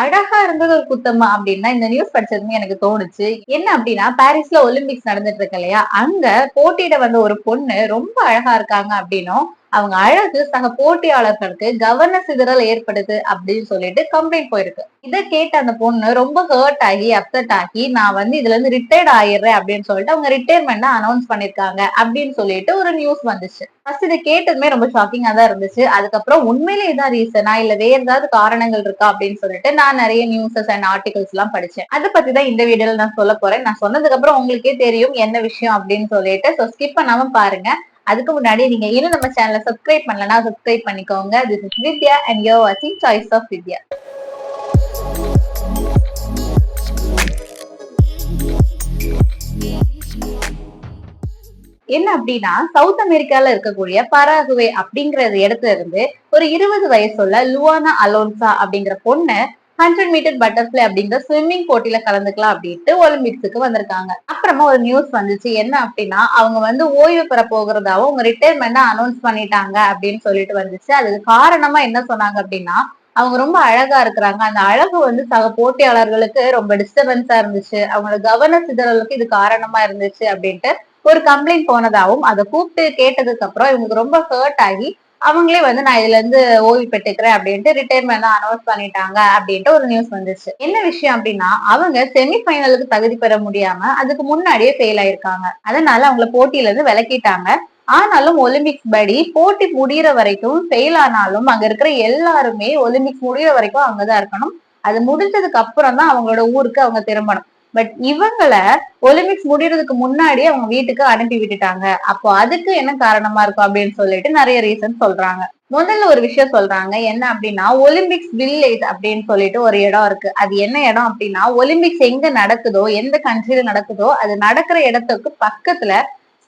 அழகா இருந்தது ஒரு குத்தமா அப்படின்னா இந்த நியூஸ் படிச்சதுமே எனக்கு தோணுச்சு. என்ன அப்படின்னா பாரிஸ்ல ஒலிம்பிக்ஸ் நடந்துட்டு இருக்கு இல்லையா? அங்க போட்டியிட வந்த ஒரு பொண்ணு ரொம்ப அழகா இருக்காங்க அப்படின்னும் அவங்க அழகு சக போட்டியாளர்களுக்கு கவன சிதறல் ஏற்படுது அப்படின்னு சொல்லிட்டு கம்ப்ளைண்ட் போயிருக்கு. இதை கேட்ட அந்த பொண்ணு ரொம்ப ஹர்ட் ஆகி அப்செட் ஆகி நான் வந்து இதுல இருந்து ரிட்டையர்ட் ஆயிடுறேன் அப்படின்னு சொல்லிட்டு அவங்க ரிட்டையர்மெண்ட் அனௌன்ஸ் பண்ணிருக்காங்க அப்படின்னு சொல்லிட்டு ஒரு நியூஸ் வந்துச்சு. ஃபர்ஸ்ட் இதை கேட்டதுமே ரொம்ப ஷாக்கிங்கா தான் இருந்துச்சு. அதுக்கப்புறம் உண்மையிலே இதான் ரீசனா இல்ல வேற ஏதாவது காரணங்கள் இருக்கா? அப்படின்னு சொல்லிட்டு நான் நிறைய நியூஸஸ் அண்ட் ஆர்டிகல்ஸ் எல்லாம் படிச்சேன். அதை பத்தி தான் இந்த வீடியோல நான் சொல்ல போறேன். நான் சொன்னதுக்கு அப்புறம் உங்களுக்கே தெரியும் என்ன விஷயம் அப்படின்னு சொல்லிட்டு. ஸோ ஸ்கிப் பண்ணாம பாருங்க. அதுக்கு முன்னாடி நீங்க இன்னும் நம்ம சேனலை சப்ஸ்கிரைப் பண்ணலன்னா சப்ஸ்கிரைப் பண்ணிக்கோங்க. This is Vidya and you're வாட்சிங் சாய்ஸ் ஆஃப் வித்யா என்ன அப்படின்னா சவுத் அமெரிக்கால இருக்கக்கூடிய பராகுவே அப்படிங்கிற இடத்துல இருந்து ஒரு இருபது வயசுள்ள லுவானா அலோன்சா அப்படிங்கிற பொண்ணு ஹண்ட்ரட் மீட்டர் பட்டர்ஃபிளை அப்படிங்கிற ஸ்விம்மிங் போட்டியில கலந்துக்கலாம் அப்படின்ட்டு ஒலிம்பிக்ஸுக்கு வந்திருக்காங்க. அப்புறமா ஒரு நியூஸ் வந்துச்சு. என்ன அப்படின்னா அவங்க வந்து ஓய்வு பெற போகிறதாவும் அவங்க ரிட்டையர்மெண்ட் அனௌன்ஸ் பண்ணிட்டாங்க அப்படின்னு சொல்லிட்டு வந்துச்சு. அதுக்கு காரணமா என்ன சொன்னாங்க அப்படின்னா அவங்க ரொம்ப அழகா இருக்கிறாங்க. அந்த அழகு வந்து சக போட்டியாளர்களுக்கு ரொம்ப டிஸ்டர்பன்ஸா இருந்துச்சு. அவங்களோட கவன சிதறலுக்கு இது காரணமா இருந்துச்சு அப்படின்ட்டு ஒரு கம்ப்ளைண்ட் போனதாகவும் அதை கூப்பிட்டு கேட்டதுக்கு அப்புறம் இவங்களுக்கு ரொம்ப ஹர்ட் ஆகி அவங்களே வந்து நான் இதுல இருந்து ஓய்வு பெற்றுக்கிறேன் அப்படின்ட்டு ரிட்டையர்மெண்ட் அனௌன்ஸ் பண்ணிட்டாங்க அப்படின்ட்டு ஒரு நியூஸ் வந்துச்சு. என்ன விஷயம் அப்படின்னா அவங்க செமி ஃபைனலுக்கு தகுதி பெற முடியாம அதுக்கு முன்னாடியே ஃபெயில் ஆயிருக்காங்க. அதனால அவங்கள போட்டியில இருந்து விலக்கிட்டாங்க. ஆனாலும் ஒலிம்பிக்ஸ் படி போட்டி முடிகிற வரைக்கும் ஃபெயில் ஆனாலும் அங்க இருக்கிற எல்லாருமே ஒலிம்பிக்ஸ் முடிகிற வரைக்கும் அங்கதான் இருக்கணும். அது முடிஞ்சதுக்கு அப்புறம் தான் அவங்களோட ஊருக்கு அவங்க திரும்பணும். பட் இவங்கள ஒலிம்பிக்ஸ் முடியறதுக்கு முன்னாடி அவங்க வீட்டுக்கு அனுப்பி விட்டுட்டாங்க. அப்போ அதுக்கு என்ன காரணமா இருக்கும் அப்படின்னு சொல்லிட்டு நிறைய ரீசன் சொல்றாங்க. முதல்ல ஒரு விஷயம் சொல்றாங்க. என்ன அப்படின்னா ஒலிம்பிக்ஸ் வில்லேஜ் அப்படின்னு சொல்லிட்டு ஒரு இடம் இருக்கு. அது என்ன இடம் அப்படின்னா ஒலிம்பிக்ஸ் எங்க நடக்குதோ எந்த கண்ட்ரில நடக்குதோ அது நடக்கிற இடத்துக்கு பக்கத்துல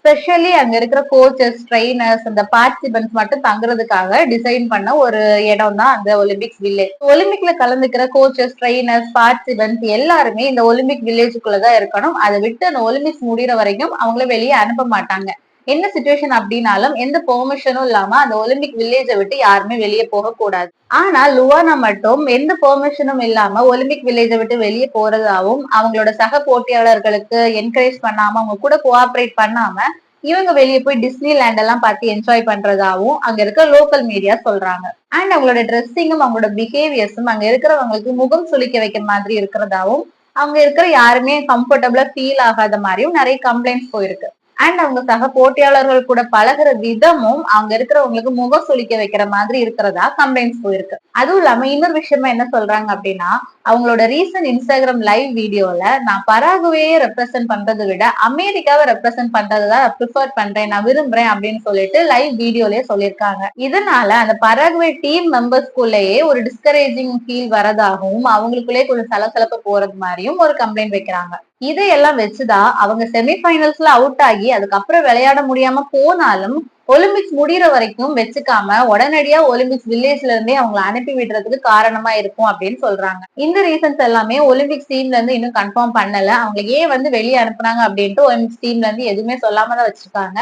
ஸ்பெஷலி அங்க இருக்கிற கோச்சஸ் ட்ரைனர்ஸ் அந்த பார்ட்டிசிபென்ட்ஸ் மட்டும் தங்குறதுக்காக டிசைன் பண்ண ஒரு இடம் தான் அந்த ஒலிம்பிக்ஸ் வில்லேஜ் ஒலிம்பிக்ல கலந்துக்கிற கோச்சஸ் ட்ரைனர்ஸ் பார்ட்டிசிபென்ட்ஸ் எல்லாருமே இந்த ஒலிம்பிக் வில்லேஜுக்குள்ளதான் இருக்கணும். அதை விட்டு அந்த ஒலிம்பிக்ஸ் முடிகிற வரைக்கும் அவங்கள வெளியே அனுப்ப மாட்டாங்க. என்ன சுச்சுவேஷன் அப்படின்னாலும் எந்த பெர்மிஷனும் இல்லாம அந்த ஒலிம்பிக் வில்லேஜை விட்டு யாருமே வெளியே போக கூடாது ஆனா லுவானா மட்டும் எந்த பெர்மிஷனும் இல்லாம ஒலிம்பிக் வில்லேஜை விட்டு வெளியே போறதாவும் அவங்களோட சக போட்டியாளர்களுக்கு என்கரேஜ் பண்ணாம அவங்க கூட கோஆபரேட் பண்ணாம இவங்க வெளியே போய் டிஸ்னி லேண்ட் எல்லாம் பார்த்து என்ஜாய் பண்றதாவும் அங்க இருக்க லோக்கல் மீடியா சொல்றாங்க. அண்ட் அவங்களோட ட்ரெஸ்ஸிங்கும் அவங்களோட பிஹேவியர்ஸும் அங்க இருக்கிறவங்களுக்கு முகம் சுளிக்க வைக்கிற மாதிரி இருக்கிறதாவும் அவங்க இருக்கிற யாருமே கம்ஃபர்டபுளா ஃபீல் ஆகாத மாதிரியும் நிறைய கம்ப்ளைண்ட்ஸ் போயிருக்கு. அண்ட் அவங்க சக போட்டியாளர்கள் கூட பழகுற விதமும் அவங்க இருக்கிறவங்களுக்கு முகம் சுளிக்க வைக்கிற மாதிரி இருக்கிறதா கம்ப்ளைண்ட்ஸ் போயிருக்கு. அதுவும் இல்லாம இன்னொரு விஷயமா என்ன சொல்றாங்க அப்படின்னா அவங்களோட ரீசன்ட் இன்ஸ்டாகிராம் லைவ் வீடியோல நான் பராகுவையே ரெப்ரசென்ட் பண்றதை விட அமெரிக்காவை ரெப்ரசென்ட் பண்றதுதான் ப்ரிஃபர் பண்றேன் நான் விரும்புறேன் அப்படின்னு சொல்லிட்டு லைவ் வீடியோலயே சொல்லியிருக்காங்க. இதனால அந்த பராகுவே டீம் மெம்பர்ஸ்குள்ளேயே ஒரு டிஸ்கரேஜிங் ஃபீல் வரதாகவும் அவங்களுக்குள்ளேயே கொஞ்சம் சலசலப்பு போறது மாதிரியும் ஒரு கம்ப்ளைண்ட் வைக்கிறாங்க. இதையெல்லாம் வச்சுதான் அவங்க செமிஃபைனல்ஸ்ல அவுட் ஆகி அதுக்கப்புறம் விளையாட முடியாம போனாலும் ஒலிம்பிக்ஸ் முடிகிற வரைக்கும் வச்சுக்காம உடனடியா ஒலிம்பிக்ஸ் வில்லேஜ்ல இருந்தே அவங்களை அனுப்பி விடுறதுக்கு காரணமா இருக்கும் அப்படின்னு சொல்றாங்க. இந்த ரீசன்ஸ் எல்லாமே ஒலிம்பிக்ஸ் டீம்ல இருந்து இன்னும் கன்ஃபார்ம் பண்ணல. அவங்க ஏன் வந்து வெளியே அனுப்புனாங்க அப்படின்ட்டு ஒலிம்பிக்ஸ் டீம்ல இருந்து எதுவுமே சொல்லாம தான் வச்சிருக்காங்க.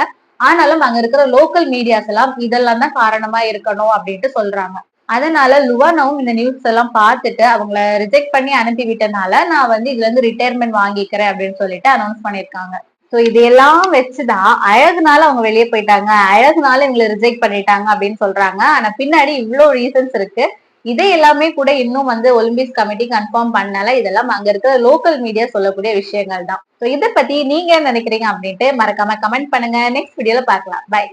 ஆனாலும் அங்க இருக்கிற லோக்கல் மீடியாஸ் எல்லாம் இதெல்லாம் தான் காரணமா இருக்கணும் அப்படின்ட்டு சொல்றாங்க. அதனால லுவானாவும் இந்த நியூஸ் எல்லாம் பார்த்துட்டு அவங்கள ரிஜெக்ட் பண்ணி அனுப்பி விட்டனால நான் வந்து இதுல இருந்து ரிட்டையர்மெண்ட் வாங்கிக்கிறேன் அப்படின்னு சொல்லிட்டு அனௌன்ஸ் பண்ணிருக்காங்க ஸோ இதெல்லாம் வச்சுதான் அழகுனால அவங்க வெளியே போயிட்டாங்க. அழகுனால இவங்களை ரிஜெக்ட் பண்ணிட்டாங்க அப்படின்னு சொல்றாங்க. ஆனா பின்னாடி இவ்வளோ ரீசன்ஸ் இருக்கு. இதை எல்லாமே கூட இன்னும் வந்து ஒலிம்பிக்ஸ் கமிட்டி கன்ஃபார்ம் பண்ணல. இதெல்லாம் அங்க இருக்கிற லோக்கல் மீடியா சொல்லக்கூடிய விஷயங்கள் தான். ஸோ இதை பத்தி நீங்க என்ன நினைக்கிறீங்க அப்படின்ட்டு மறக்காம கமெண்ட் பண்ணுங்க. நெக்ஸ்ட் வீடியோல பார்க்கலாம். பை